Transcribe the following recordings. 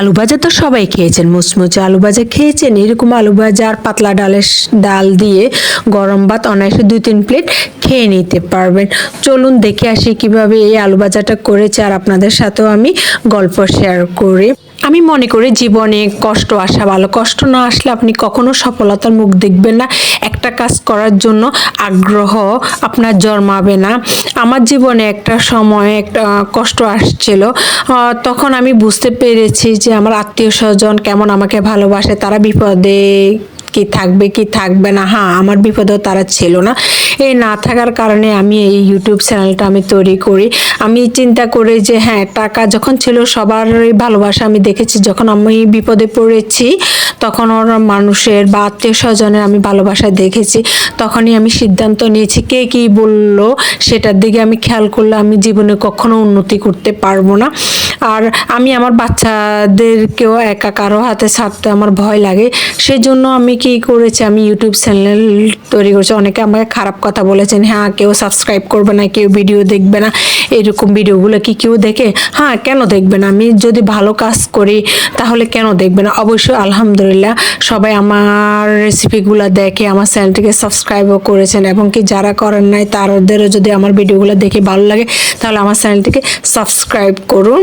আলু ভাজা তো সবাই খেয়েছেন, মুচমুচে আলু ভাজা খেয়েছেন, এরকম আলু ভাজা আর পাতলা ডালের ডাল দিয়ে গরম ভাত অনায়াসে দুই তিন প্লেট খেয়ে নিতে পারবেন। চলুন দেখে আসি কীভাবে এই আলু ভাজাটা করেছে আর আপনাদের সাথেও আমি গল্প শেয়ার করি। আমি মনে করি জীবনে কষ্ট আসা ভালো। কষ্ট না আসলে আপনি কখনো সফলতার মুখ দেখবেন না। একটা কাজ করার জন্য আগ্রহ আপনার জন্মাবে না। আমার জীবনে একটা সময় একটা কষ্ট আসছিল। তখন আমি বুঝতে পেরেছি যে আমার আত্মীয় স্বজন কেমন আমাকে ভালোবাসে, তারা বিপদে কি থাকবে কি থাকবে না। হ্যাঁ আমার বিপদেও তারা ছিল না। এই না থাকার কারণে আমি এই ইউটিউব চ্যানেলটা আমি তৈরি করি। আমি চিন্তা করি যে হ্যাঁ টাকা যখন ছিল সবারই ভালোবাসা আমি দেখেছি। যখন আমি বিপদে পড়েছি, তখন ওর মানুষের বা আত্মীয় স্বজনের আমি ভালোবাসা দেখেছি। তখনই আমি সিদ্ধান্ত নিয়েছি, কে কী বলল, সেটার দিকে আমি খেয়াল করলে আমি জীবনে কখনো উন্নতি করতে পারব না। আর আমি আমার বাচ্চাদেরকেও একা কারও হাতে ছাড়তে আমার ভয় লাগে। সেই জন্য আমি কি করেছি, আমি ইউটিউব চ্যানেল তৈরি করেছি। অনেকে আমাকে খারাপ কথা বলেছেন হ্যাঁ কেউ সাবস্ক্রাইব করবে না, কেউ ভিডিও দেখবে না। এরকম ভিডিওগুলো কি কেউ দেখে? হ্যাঁ কেন দেখবে না? আমি যদি ভালো কাজ করি, তাহলে কেন দেখবে না? অবশ্যই আলহামদুলিল্লাহ সবাই আমার রেসিপিগুলো দেখে, আমার চ্যানেলটিকে সাবস্ক্রাইবও করেছেন। এবং কি যারা করেন নাই তাদেরও যদি আমার ভিডিওগুলো দেখে ভালো লাগে, তাহলে আমার চ্যানেলটিকে সাবস্ক্রাইব করুন।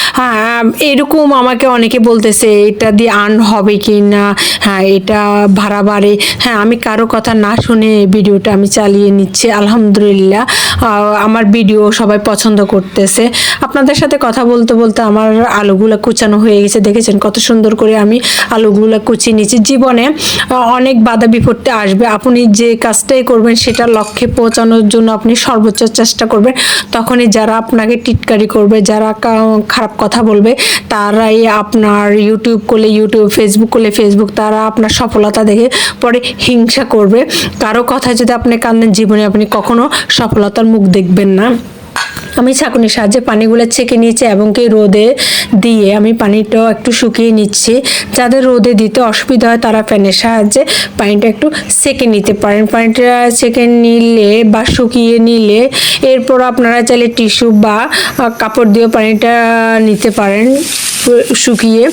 এরকম আমাকে অনেকে বলতেছে, এটা দিয়ে আর্ন হবে কি না হ্যাঁ এটা ভাড়া বাড়ে। হ্যাঁ আমি কারও কথা না শুনে ভিডিওটা আমি চালিয়ে নিচ্ছি, আলহামদুলিল্লাহ। আমার ভিডিও সবাই পছন্দ করতেছে। আপনাদের সাথে কথা বলতে বলতে আমার আলুগুলো কুচানো হয়ে গেছে। দেখেছেন কত সুন্দর করে আমি আলুগুলো কুচিয়ে নিচ্ছি জীবনে অনেক বাধা বিপত্তি আসবে। আপনি যে কাজটাই করবেন, সেটা লক্ষ্যে পৌঁছানোর জন্য আপনি সর্বোচ্চ চেষ্টা করবেন। তখনই যারা আপনাকে টিটকারি করবে, যারা খারাপ কথা বলবে, তারাই আপনার ইউটিউব করলে ইউটিউব ফেসবুক করলে ফেসবুক তারা আপনার সফলতা দেখে পরে হিংসা করবে। কারও কথা যদি আপনি কান্দেন, জীবনে আপনি কখনো সফলতার মুখ দেখবেন না। আমি ছাঁকুনির সাহায্যে পানিগুলো ছেঁকে নিয়েছি এবং কি রোদে দিয়ে আমি পানিটাও একটু শুকিয়ে নিচ্ছি। যাদের রোদে দিতে অসুবিধা হয় তারা ফ্যানের সাহায্যে পানিটা একটু সেঁকে নিতে পারেন। পানিটা সেঁকে নিলে বা শুকিয়ে নিলে এরপর আপনারা চাইলে টিস্যু বা কাপড় দিয়েও পানিটা নিতে পারেন। শুকিয়ে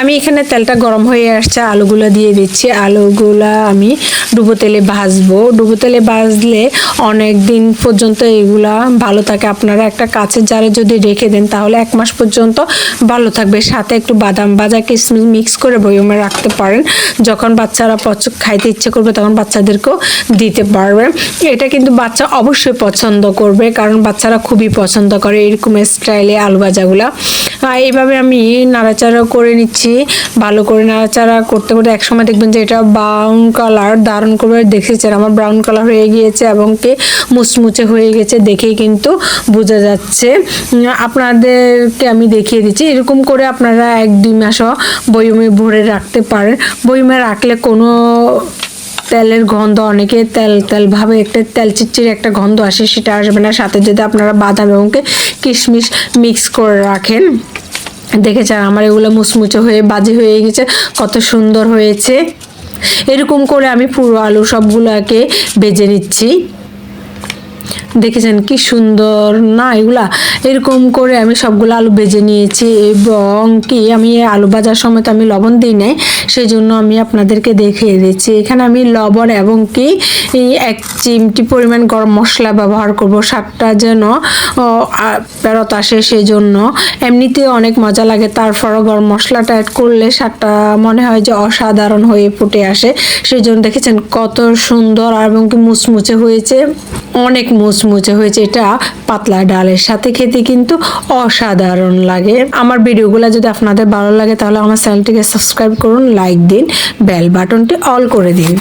আমি এখানে তেলটা গরম হয়ে আসছে, আলুগুলো দিয়ে দিচ্ছি। আলুগুলা আমি ডুবো তেলে ভাজবো। ডুবো তেলে ভাজলে অনেক দিন পর্যন্ত এগুলা ভালো থাকে। আপনারা একটা কাছের জারে যদি রেখে দেন, তাহলে এক মাস পর্যন্ত ভালো থাকবে। সাথে একটু বাদাম বাজা কিশমিশ মিক্স করে বয়মে রাখতে পারেন। যখন বাচ্চারা পছ খাইতে ইচ্ছে করবে, তখন বাচ্চাদেরকেও দিতে পারবে। এটা কিন্তু বাচ্চা অবশ্যই পছন্দ করবে, কারণ বাচ্চারা খুবই পছন্দ করে এরকম স্টাইলে আলু ভাজাগুলা। এইভাবে আমি নাড়াচাড়া করে নিচ্ছি, ভালো করে নাড়াচাড়া করতে করতে একসময় দেখবেন যে এটা ব্রাউন কালার দারুণ করে দেখেছেন। আমার ব্রাউন কালার হয়ে গিয়েছে এবং কে মুচমুচে হয়ে গেছে দেখেই কিন্তু বোঝা যাচ্ছে। আপনাদেরকে আমি দেখিয়ে দিচ্ছি, এরকম করে আপনারা এক দুই মাসও বয়মে ভরে রাখতে পারেন। বয়মে রাখলে কোনো তেলের গন্ধ, অনেকে তেল তেল ভাবে একটা তেল চিটচির একটা গন্ধ আসে, সেটা আসবে না। সাথে যদি আপনারা বাদাম এবং কিশমিশ মিক্স করে রাখেন। দেখেছেন, আমার এগুলো মুচমুচে হয়ে বাজি হয়ে গেছে, কত সুন্দর হয়েছে। এরকম করে আমি পুরো আলু সবগুলোকে বেজে নিচ্ছি। দেখেছেন কি সুন্দর? না, এগুলা এরকম করে আমি সবগুলো আলু বেজে নিয়েছি এবং কি আমি আলু ভাজার সময় তো আমি লবণ দিই নাই সেই জন্য আমি আপনাদেরকে দেখিয়ে দিচ্ছি। এখানে আমি লবণ এবং কি এক চিমটি পরিমাণ গরম মশলা ব্যবহার করব, স্বাদটা যেন ফেরত আসে সেই জন্য এমনিতে অনেক মজা লাগে, তারপরও গরম মশলাটা অ্যাড করলে স্বাদটা মনে হয় যে অসাধারণ হয়ে ফুটে আসে। সেই জন্য দেখেছেন কত সুন্দর এবং কি মুচমুচে হয়েছে, অনেক মুচমুচে হয়েছে, এটা পাতলা ডালের সাথে খেতে কিন্তু অসাধারণ লাগে। আমার ভিডিওগুলো যদি আপনাদের ভালো লাগে, তাহলে আমার চ্যানেলটিকে সাবস্ক্রাইব করুন, লাইক দিন, বেল বাটনটি অল করে দিন।